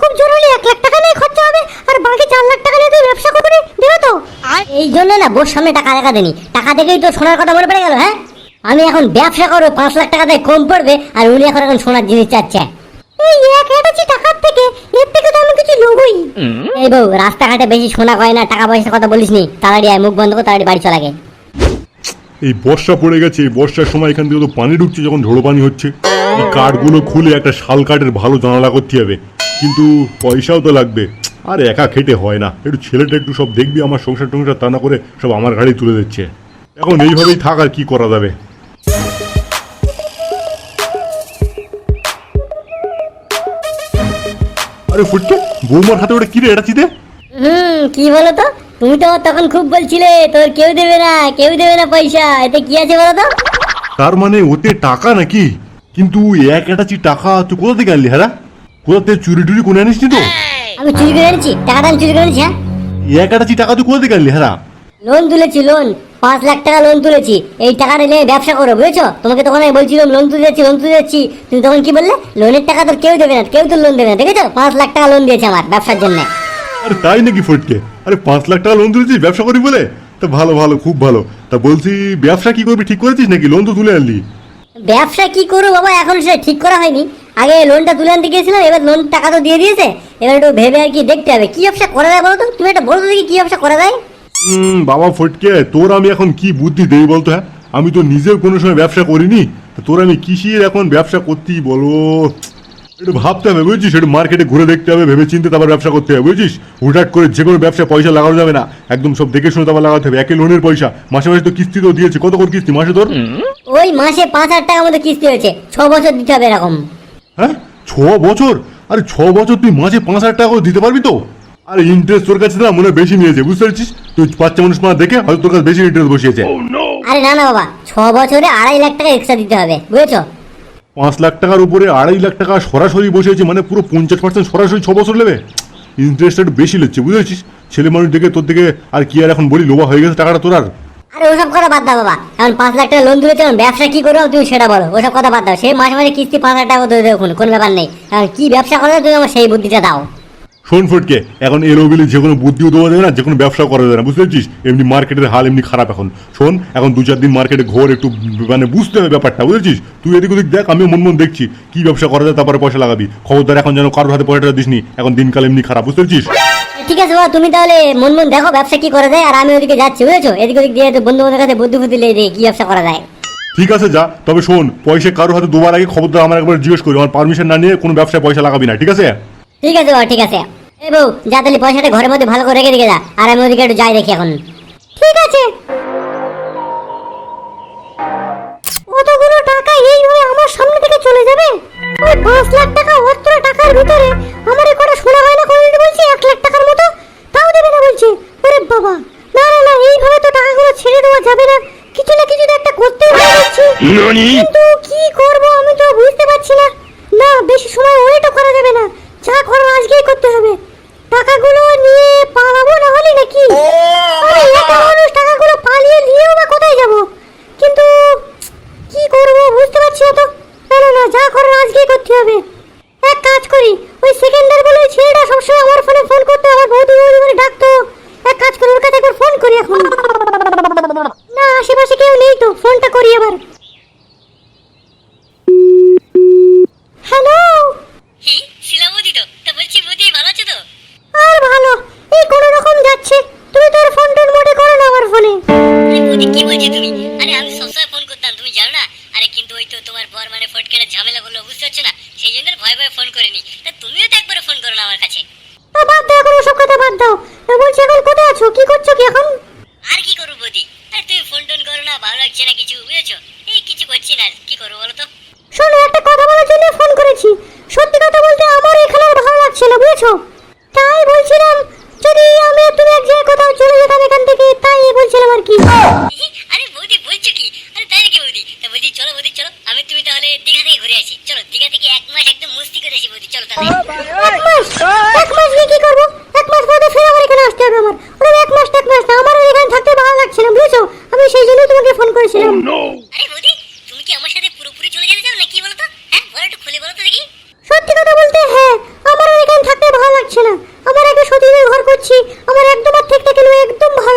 খুব জরুরি এক লাখ টাকা নিয়ে খরচা হবে আর বাকি চার লাখ টাকা নিয়ে তুই ব্যবসা করবি দেবে তো। এই জন্য না বোর সামনে টাকা দেখা দেনি টাকা দেখেই তো সোনার কথা মনে পড়ে গেল হ্যাঁ? আমি এখন ব্যবসা করব পাঁচ লাখ টাকা দিয়ে কম পড়বে আর উনি এখন এখন সোনার জিনিস চাচ্ছে। এই এক হাজার টাকার থেকে এর থেকে তো আমি কিছু লোবই এই বউ রাস্তাঘাটে বেশি সোনা কয় না টাকা পয়সা কথা বলিস নি তাড়াতাড়ি আয় মুখ বন্ধ করে তাড়াতাড়ি বাড়ি চলে গে এই বর্ষা পড়ে গেছে এই বর্ষার সময় এখান থেকে তো পানি ঢুকছে যখন ঝোড়ো পানি হচ্ছে। এই কাঠগুলো খুলে একটা শাল কাঠের ভালো জানালা করতে হবে। কিন্তু পয়সাও তো লাগবে। আর একা খেটে হয় না। একটু ছেলেটা একটু সব দেখবি আমার সংসার টংসার তা না করে সব আমার গাড়ি তুলে দিচ্ছে। এখন এইভাবেই থাক আর কি করা যাবে। আরে ফুটকে বৌমার হাতে ওটা কিরে এটা চিতে হুম কি বলো তো তুমি তো তখন খুব বলছিলে তোর কেউ দেবে না কেউ দেবে না পয়সা। এতে কি আছে বলো তো তার মানে ওতে টাকা নাকি? কিন্তু এক এটাচি টাকা তুই কোথা থেকে আনলি হ্যাঁ? কোথা থেকে চুরি টুরি করে আনিস নি তো আমি চুরি করে এনেছি। টাকাটা আমি চুরি করে এনেছি হ্যাঁ? এক এটাচি টাকা তুই কোথা থেকে আনলি হ্যাঁ লোন তুলেছি লোন। পাঁচ লাখ টাকা লোন তুলেছি। এই টাকাটা নিয়ে ব্যবসা করো বুঝেছ? তোমাকে তখন আমি বলছিলাম লোন তুলে যাচ্ছি লোন তুলে যাচ্ছি তুমি তখন কি বললে? লোনের টাকা তোর কেউ দেবে না কেউ তোর লোন দেবে না দেখেছ? পাঁচ লাখ টাকা লোন দিয়েছে আমার ব্যবসার জন্য। আরে তাই নাকি ফটকে? আরে পাঁচ লাখ টাকা লোন তুলেছিস ব্যবসা করি বলে? তা ভালো ভালো খুব ভালো। তা বলছি ব্যবসা কি করবি ঠিক করেছিস নাকি? লোন তো তুলে আনলি। ব্যবসা কি করব বাবা? এখন সেটা ঠিক করা হয়নি। আগে লোনটা তুলে আনতে গিয়েছিলাম এবার লোন টাকা তো দিয়ে দিয়েছে। এবার একটু ভেবে আর কি দেখতে হবে কি ব্যবসা করা যায় বলো তো তুমি একটা বলো দেখি কি ব্যবসা করা যায়। হুম বাবা ফটকে তোর আমি এখন কি বুদ্ধি দেই বলতো হ্যাঁ? আমি তো নিজেও কোনো সময় ব্যবসা করিনি তোর আমি কৃষির এখন ব্যবসা করতেই বলো? একটু ভাবতে হবে বুঝছিস? একটু মার্কেটে ঘুরে দেখতে হবে ভেবে চিন্তে তারপর ব্যবসা করতে হবে বুঝছিস? হুটহাট করে যে কোনো ব্যবসা পয়সা লাগানো যাবে না একদম সব দেখে শুনে তারপর লাগাতে হবে একে লোনের পয়সা মাসে মাসে তো কিস্তি তো দিয়েছে কত করে কিস্তি মাসে তোর? ওই মাসে পাঁচ হাজার টাকা মতো কিস্তি হয়েছে ছ বছর দিতে হবে এরকম। হ্যাঁ? ছ বছর? আরে ছ বছর তুই মাসে পাঁচ হাজার টাকা করে দিতে পারবি তো? আর ইন্টারেস্ট তোর কাছে না মনে হয় বেশি নিয়েছে বুঝতে পারছিস? তুই বাচ্চা মানুষ মা দেখে হয়তো তোর কাছে বেশি ইন্টারেস্ট বসিয়েছে। আরে না না বাবা ছ বছরে আড়াই লাখ টাকা এক্সট্রা দিতে হবে বুঝেছ? পাঁচ লাখ টাকার উপরে আড়াই লাখ টাকা সরাসরি বসিয়েছে মানে পুরো পঞ্চাশ পার্সেন্ট সরাসরি ছ বছর নেবে? ইন্টারেস্ট একটু বেশি নিচ্ছে বুঝেছিস ছেলে মানুষ দেখে তোর থেকে আর কি আর এখন বলি লোভা হয়ে গেছে টাকাটা তোর আর? আরে ওসব কথা বাদ দাও বাবা। এখন পাঁচ লাখ টাকা লোন তুলেছে এখন ব্যবসা কি করব তুমি সেটা বলো, ওসব কথা বাদ দাও। সেই মাসে মাসে কিস্তি পাঁচ হাজার টাকা দিয়ে দেবো কোনো- ব্যাপার নেই। এখন কি ব্যবসা করবে তুমি আমার সেই বুদ্ধিটা দাও। শোন ফটকে, এখন এলো গেলে যে কোনো বুদ্ধিও দেওয়া যাবে না, যে কোনো ব্যবসা করা যাবে না, বুঝতে পারছিস? এমনি মার্কেটের হাল এমনি খারাপ এখন। শোন, এখন দু চার দিন মার্কেটে ঘোর একটু মানে বুঝতে হবে ব্যাপারটা বুঝেছিস তুই এদিক ওদিক দেখ, আমিও মন মন দেখছি। কি ব্যবসা করা যায়, তারপরে পয়সা লাগাবি। খবরদার এখন যেন কারোর হাতে পয়সাটা দিসনি, এখন দিনকাল এমনি খারাপ, বুঝতে পারছিস? ঠিক আছে বাবা তুমি তাহলে মন মন দেখো ব্যবসা কি করা যায় আর আমি ওদিকে যাচ্ছি বুঝেছ? এদিক ওদিক দিয়ে বন্ধু বান্ধবের কাছে বুদ্ধি বুদ্ধি লেগে দেখি কি ব্যবসা করা যায়। ঠিক আছে যা। তবে শোন পয়সা কারোর হাতে দুবার আগে খবরদার আমার একবার জিজ্ঞেস করি আমার পারমিশন না নিয়ে কোনো ব্যবসায় পয়সা লাগাবি না ঠিক আছে? ঠিক আছে বাবা ঠিক আছে। এই বউ যা তাহলে পয়সাটা ঘরের মধ্যে ভালো করে রেখে দিকে যা আর আমি ওদিকে একটু যাই দেখি এখন। ঠিক আছে। কতগুলো টাকা এইভাবে আমার সামনে থেকে চলে যাবে? ওই পাঁচ লাখ টাকা অত টাকার ভিতরে দেখছি কিন্তু কি করব আমি তো বুঝতে পারছি না। না বেশি সময় ওয়েটও করা যাবে না। যা করার আজকেই করতে হবে। টাকাগুলো নিয়ে পালাবো না হলে নাকি? আরে একা মানুষ টাকাগুলো পালিয়ে নিয়েও বা কোথায় যাব? কিন্তু কি করব বুঝতে পারছি না তো। না না না যা করার আজকেই করতে হবে। এক কাজ করি ওই সেকেন্ডার বলে ছেলেটা সবসময় আমার ফোনে ফোন করতে আমার বৌদি বৌদি করে ডাকতো। এক কাজ করি ওর কাছে একবার ফোন করি এখন। না আশেপাশে কেউ নেই তো ফোনটা করি আবার ভয় ভয়ে ফোন করিনি। তা তুমিও তো একবার ফোন করো না আমার কাছে। বাদ দাও এখন ওসব কথা বাদ দাও তা বলছি এখন কোথায় আছো কি করছ কি এখন আর কি করব বৌদি আরে তুমি ফোন টোন করো না ভালো লাগছে না কিছু বুঝেছ এই কিছু করছি না কি করব বলো তো শোনো একটা কথা বলার জন্য ফোন করেছি সত্যি কথা বলতে আমার এখানে আর ভালো লাগছে না বুঝেছ তাই বলছিলাম যদি আমি আর তুমি এক জায়গায় কোথাও চলে যেতাম এখান থেকে তাই বলছিলাম আর কি হি, আরে বৌদি বলছো কি আরে তাই নাকি বৌদি তা বৌদি চলো বৌদি চলো আমি তুমি তাহলে দীঘা থেকে ঘুরে আসি চলো দীঘা থেকে এক মাস একদম মস্তি করে আসি বৌদি চলো তাহলে এক মাস এক মাস গিয়ে কি করব এক মাস বাদে ফের আমার এখানে আসতে হবে আমার ওরকম এক মাস এক মাস না আমার আর এখানে থাকতে ভালো লাগছে না বুঝেছ আমি সেই জন্যই তোমাকে ফোন করেছিলাম আরে বৌদি তুমি কি আমার সাথে পুরোপুরি চলে যেতে চাও না কি বলো তো হ্যাঁ বলো একটু খুলে বলো তো দেখি সত্যি কথা বলতে হ্যাঁ আমার আর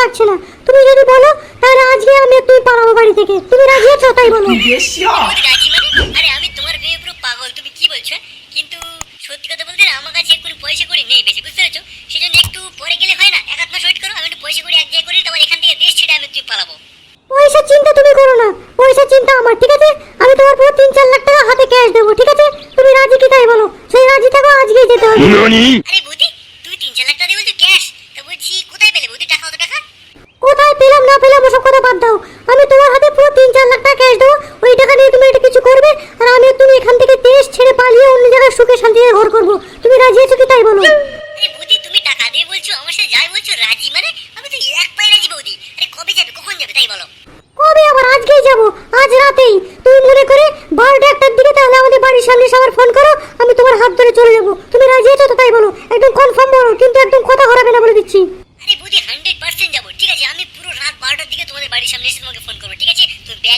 লাগছে না তুমি যদি বলো তাহলে আজকে আমি আর তুই পালাবো বাড়ি থেকে তুমি রাজি আছো তাই বলো বৌদি রাজি মানে আরে আমি তোমার মেয়ে পুরো পাগল তুমি কি বলছো কিন্তু সত্যি কথা বলতে না আমার কাছে কোনো পয়সা করি নেই বেশি বুঝতে পেরেছ সেজন্য একটু পরে আধ মাস ওয়েট করো আমি একটু পয়সা করি এক জায়গায় করি তোমার এখান থেকে দেশ ছেড়ে আমি তুই পালাবো। পয়সার চিন্তা তুমি করো না। পয়সার চিন্তা আমার ঠিক আছে? আমি তোমার পুরো তিন চার লাখ টাকা হাতে ক্যাশ দেবো ঠিক আছে? তুমি রাজি কি তাই বলো? সেই রাজি থাকো আজকেই যেতে হবে আরে বৌদি তুমি তিন চার লাখ টাকা দিয়ে বলছো ক্যাশ তা বলছি কোথায় পেলে বৌদি টাকা কত টাকা কোথায় পেলাম না পেলাম ওসব কথা বাদ দাও আমি তোমার হাতে পুরো তিন চার লাখ টাকা ক্যাশ দেবো ওই টাকা দিয়ে তুমি এটা কিছু করবে আর আমি আর তুমি এখান থেকে দেশ ছেড়ে পালিয়ে অন্য জায়গায় সুখে শান্তিতে ঘর করব তুমি রাজি আছো কি তাই বলো আরে বৌদি তুমি টাকা দিয়ে বলছো আমার সাথে যাই বলছো রাজি মানে আমি তো এক পায়ে রাজি বৌদি আরে কবে যাবে কখন যাবে তাই বলো কবে আবার আজকেই যাব আজ রাতেই তুমি মনে করে বারোটা একটার দিকে তাহলে আমাদের বাড়ির সামনে এসে আবার ফোন করো আমি তোমার হাত ধরে চলে যাব তুমি রাজি আছো তো তাই বলো একদম কনফার্ম বলো কিন্তু একদম কথা দিচ্ছি আরে বৌদি হান্ড্রেড পার্সেন্ট যাব ঠিক আছে? আমি পুরো রাত বারোটার দিকে তোমাদের বাড়ির সামনে এসে তোমাকে ফোন করব ঠিক আছে? তুমি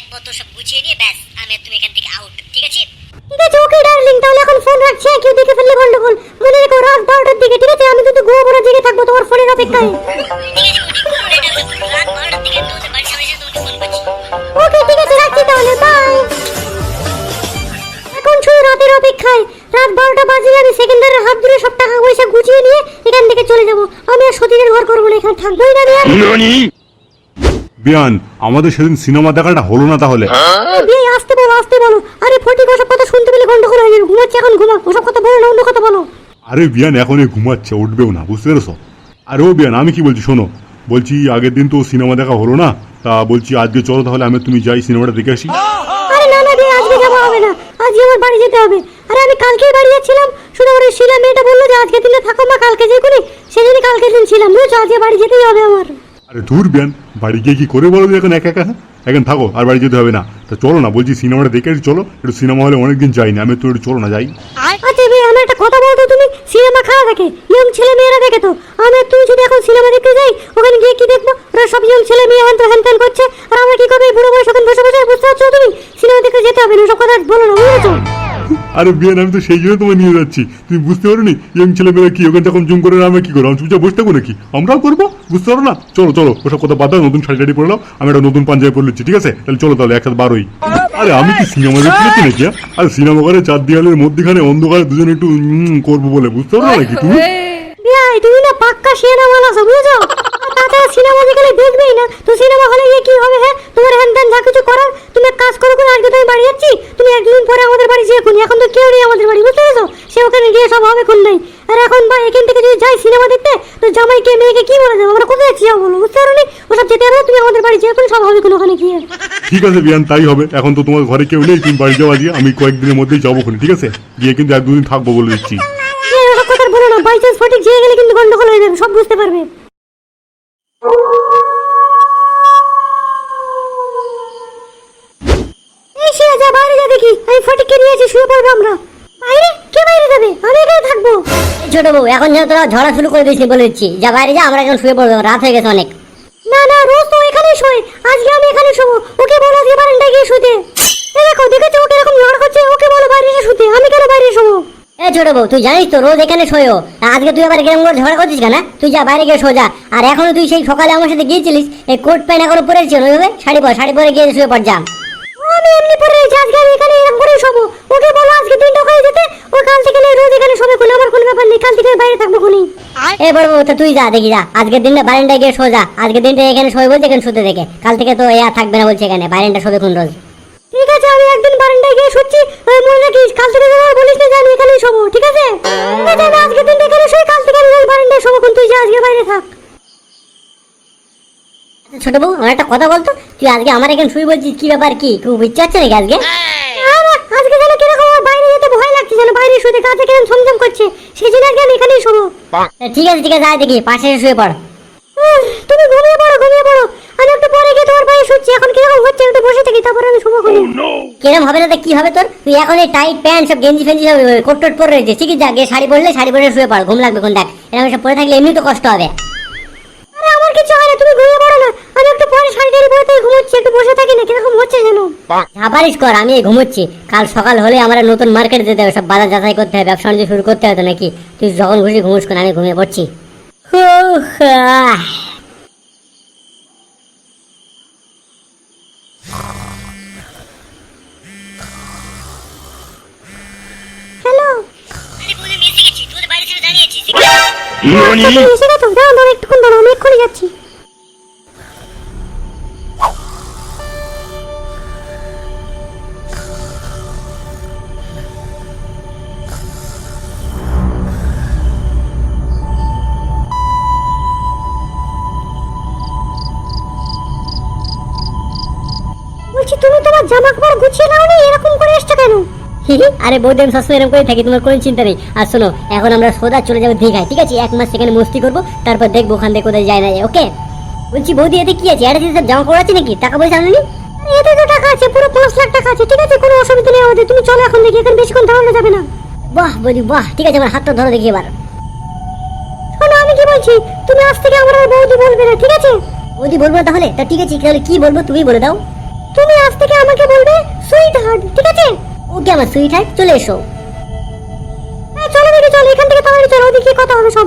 সব গুছিয়ে নিয়ে ব্যাস আমি তুমি এখান থেকে আউট ঠিক আছে? ঠিক আছে ওকে ডার্লিং তাহলে এখন ফোন রাখছি কেউ দেখে ফেললে গন্ডগোল। মনে রেখো রাত বারোটার দিকে ঠিক আছে? আমি কিন্তু জেগে থাকব তোমার ফোনের অপেক্ষায়। ওকে ঠিক আছে রাখছি তাহলে বাই এখন শুধু রাতের অপেক্ষায়। রাত বারোটা বাজে আমি সেকেন্ডারের হাত ধরে সব টাকা পয়সা গুছিয়ে নিয়ে এখান থেকে চলে যাব। আমি আর সতীনের ঘর করব না এখানে থাকবোই না আমি বিয়ান আমাদের সেদিন সিনেমা দেখাটা হলো না তাহলে? বিয়ে আসতে বলো আসতে বলো। আরে ফটিক ওসব কথা শুনতে পেলে গন্ডগোল হয়ে যাবে। ঘুমাচ্ছে এখন ঘুমা ওসব কথা বলো না অন্য কথা বলো। আরে বিয়ান এখনই ঘুমাচ্ছে উঠবেও না বুঝতে পেরেছ? আরে ও বিয়ান আমি কি বলছি শোনো। বলছি আগের দিন তো সিনেমা দেখা হলো না। তা বলছি আজকে চলো তাহলে আমি তুমি যাই সিনেমাটা দেখে আসি। আরে না না আজকে যাওয়া হবে না। আজকে আমার বাড়ি যেতে হবে। আরে আমি কালকেই বাড়ি যাচ্ছিলাম। শুধু আমার ওই শিলা মেয়েটা বলল যে আজকে দিনে থাকো মা কালকে যে করি। সেজন্য কালকে দিন ছিলাম। বুঝছ? আজকে বাড়ি যেতেই হবে আমার। আরে দূর বিয়ান বাড়ি গিয়ে কি করে বলো এখন একা একা? এখন থাকো আর বাড়ি যেতে হবে না। তা চলো না বলছি সিনেমাটা দেখে চলো। একটু সিনেমা হলে অনেকদিন যাইনি আমি তো একটু চলো না যাই। আচ্ছা ভাই আমার একটা কথা বলতো তুমি। সিনেমা খাওয়া দেখে? ইয়ং ছেলে মেয়েরা দেখে তো? আমি তুমি যদি এখন সিনেমা দেখতে যাই ওখানে গিয়ে কি দেখব? ওরা সব ইয়ং ছেলে মেয়ে হ্যান হ্যান করছে। আর আমরা কি করবে? বুড়ো বয়স ওখানে বসে বসে? বুঝতে পারছ তুমি? সিনেমা দেখতে যেতে হবে না সব কথা বলো না বুঝেছ? আরে বিয়ান আমি তো সেই জন্য তোমায় নিয়ে যাচ্ছি। তুমি বুঝতে পারো নি ইয়ং ছেলেমেয়েরা কি ওখানে তখন জুম করে আমরা কি করব? আমি চুপচাপ বসে থাকব নাকি? আমরাও করব? বুঝতে পারো না? চলো চলো ওসব কথা বাদ দাও নতুন শাড়ি টাড়ি পরে নাও। আমি একটা নতুন পাঞ্জাবি পরে নিচ্ছি ঠিক আছে? তাহলে চলো তাহলে একসাথে বারোই আরে আমি কি সিনেমা দেখতে নাকি হ্যাঁ? আরে সিনেমা ঘরে চার দেওয়ালের মধ্যখানে অন্ধকারে দুজনে একটু করব বলে বুঝতে পারো নাকি তুমি? তুমি না পাক্কা সিনেমা আছো বুঝেছ? তাছাড়া সিনেমা যেখানে দেখবেই না তো সিনেমা হলে গিয়ে কি হবে হ্যাঁ তোমার হ্যান ত্যান যা কিছু করার তুমি এক কাজ করো করে আজকে তুমি বাড়ি যাচ্ছি? তুমি একদিন পরে আমাদের বাড়ি যেয়ে খুনি এখন তো কেউ নেই আমাদের বাড়ি বুঝতে পেরেছ? সে ওখানে গিয়ে সব হবে খুন নাই। আর এখন বা এখান থেকে যদি যাই সিনেমা দেখতে তো জামাইকে মেয়েকে কি বলে যাব? আমরা কোথায় যাচ্ছি যাব বলো? বুঝতে পারো ওসব যেতে হবে তুমি আমাদের বাড়ি যেয়ে খুন সব হবে খুন ওখানে গিয়ে। ঠিক আছে বিয়ান তাই হবে। এখন তো তোমার ঘরে কেউ নেই তুমি বাড়ি যাওয়া দিয়ে আমি কয়েকদিনের মধ্যেই যাব খুনি ঠিক আছে? গিয়ে কিন্তু এক দুদিন থাকব বলে দিচ্ছি। ওসব কথা বলো না। বাই চান্স ফটিক যেয়ে গেলে কিন্তু গন্ডগোল হয়ে যাবে সব বুঝতে পারবে। শিয়া যা বাইরে যা দেখি। আমি ফটিককে নিয়ে এসে শুয়ে পড়ব আমরা। বাইরে? কে বাইরে যাবে? আমি এখানে থাকব। ছোট বউ এখন যেন তোরা ঝড়া শুরু করে দিয়েছিস বলে দিচ্ছি যা বাইরে যা আমরা এখন শুয়ে পড়ব রাত হয়ে গেছে অনেক। না না রোজ তো এখানেই শোয়। আজকে আমি এখানে শোবো। ওকে বলো আজকে বারান্দায় গিয়ে শুতে। এই দেখো দেখেছ ওকে এরকম ঝড় করছে? ওকে বলো বাইরে এসে শুতে। আমি কেন বাইরে শোবো? এই ছোট বউ তুই জানিস তো রোজ এখানে শোয়ও আজকে তুই আবার কীরকম করে ঝগড়া করছিস কেন তুই যা বাইরে গিয়ে সোজা। আর এখনও তুই সেই সকালে আমার সাথে গিয়েছিলিস এই কোট প্যান্ট এখনও ওইভাবে শাড়ি পর শাড়ি পরে গিয়ে শুয়ে পড় যা। আমি শোবো। শোবে তুই যা, দেখি যা। আজকের দিনটা বারেন্টায় গিয়ে সোজা। আজকের দিনটা এখানে শোয় বলছে, এখানে শুতে দেখে। কাল থেকে তো এ থাকবে না বলছে এখানে বারেন্টা শোবে কোন রোজ। ঠিক আছে, আমি একদিন বারান্দায় গিয়ে শুচ্ছি, ওই মনে রাখিস, কাল থেকে যেন বলিস না আমি এখানেই শোবো, ঠিক আছে? ঠিক আছে, আমি আজকে দিনটা এখানে শুই, কাল থেকে বারান্দায় শোবো কোন তুই যা, আজকে বাইরে থাক। ছোট বউ আমার একটা কথা বলতো? তুই আজকে আমার এখানে শুই বলছিস কি ব্যাপার কি? খুব ইচ্ছা হচ্ছে নাকি আজকে? আজকে যেন কীরকম আমার বাইরে যেতে ভয় লাগছে যেন বাইরে শুতে কাছে কেমন ছমছম করছে। সেই জন্য আজকে আমি এখানেই শোবো। তা ঠিক আছে ঠিক আছে আয় দেখি পাশে শুয়ে পড়। তুমি ঘুমিয়ে পড়ো ঘুমিয়ে পড়ো। আমি একটু পরে গিয়ে তোমার পায়ে শুচ্ছি এখন কীরকম হচ্ছে একটু বসে থাকি তারপরে আমি শুবো খুনি কিরম হবে না কি হবে তোর? তুই এখন এই টাইট প্যান্ট সব গেঞ্জি ফেঞ্জি সব কোট টোট পরে রয়েছে। ঠিক যা গিয়ে শাড়ি পরলে শাড়ি পরে শুয়ে পড় ঘুম লাগবে কোন দেখ। এরকম সব পরে থাকলে এমনি তো কষ্ট হবে। আরে আমার কিছু হয় না তুমি ঘুমিয়ে আরে ঘুমোচ্ছি একটু বসে থাকি না কীরকম হচ্ছে কর আমি ঘুমোচ্ছি। কাল সকাল হলে আমরা নতুন মার্কেট যেতে হবে সব বাজার যাচাই করতে হবে ব্যবসা শুরু করতে হবে নাকি? তুই যখন ঘুমোস আমি ঘুমিয়ে পড়ছি। একটুক্ষণ দাঁড়াও আমি এক্ষুনি যাচ্ছি। আরে বৌদি, আমি সবসময় এরকম করে থাকি, তোমার কোনো চিন্তা নেই। আর শোনো, এখন আমরা সোজা চলে যাব দীঘায়, ঠিক আছে? এক মাস সেখানে মস্তি করব, তারপর দেখব ওখান থেকে কোথায় যায় না যায়, ওকে? বলছি, বৌদি, এতে কি আছে? এটা সব জামা কাপড় নাকি? টাকা পয়সা আনুনি? এতে তো টাকা আছে, পুরো পাঁচ লাখ টাকা আছে, ঠিক আছে? কোনো অসুবিধা নেই আমাদের, তুমি চলো এখন দেখি, এখানে বেশিক্ষণ দাঁড়ানো যাবে না। বাহ, বৌদি, বাহ, ঠিক আছে, আমার হাতটা ধরো দেখি এবার। শোনো, আমি কি বলছি? তুমি আজ থেকে আমার বৌদি বলবে না, ঠিক আছে? বৌদি বলব তাহলে? তা ঠিক আছে, তাহলে কি বলব তুমি বলে দাও। তুমি আজ থেকে আমাকে বলবে, সুইট হার্ট, ঠিক আছে? ওকে আমার সুইট চলে এসো। চলো দেখি চলো, এখান থেকে তাড়াতাড়ি চলো, ওদিকে কথা হবে সব।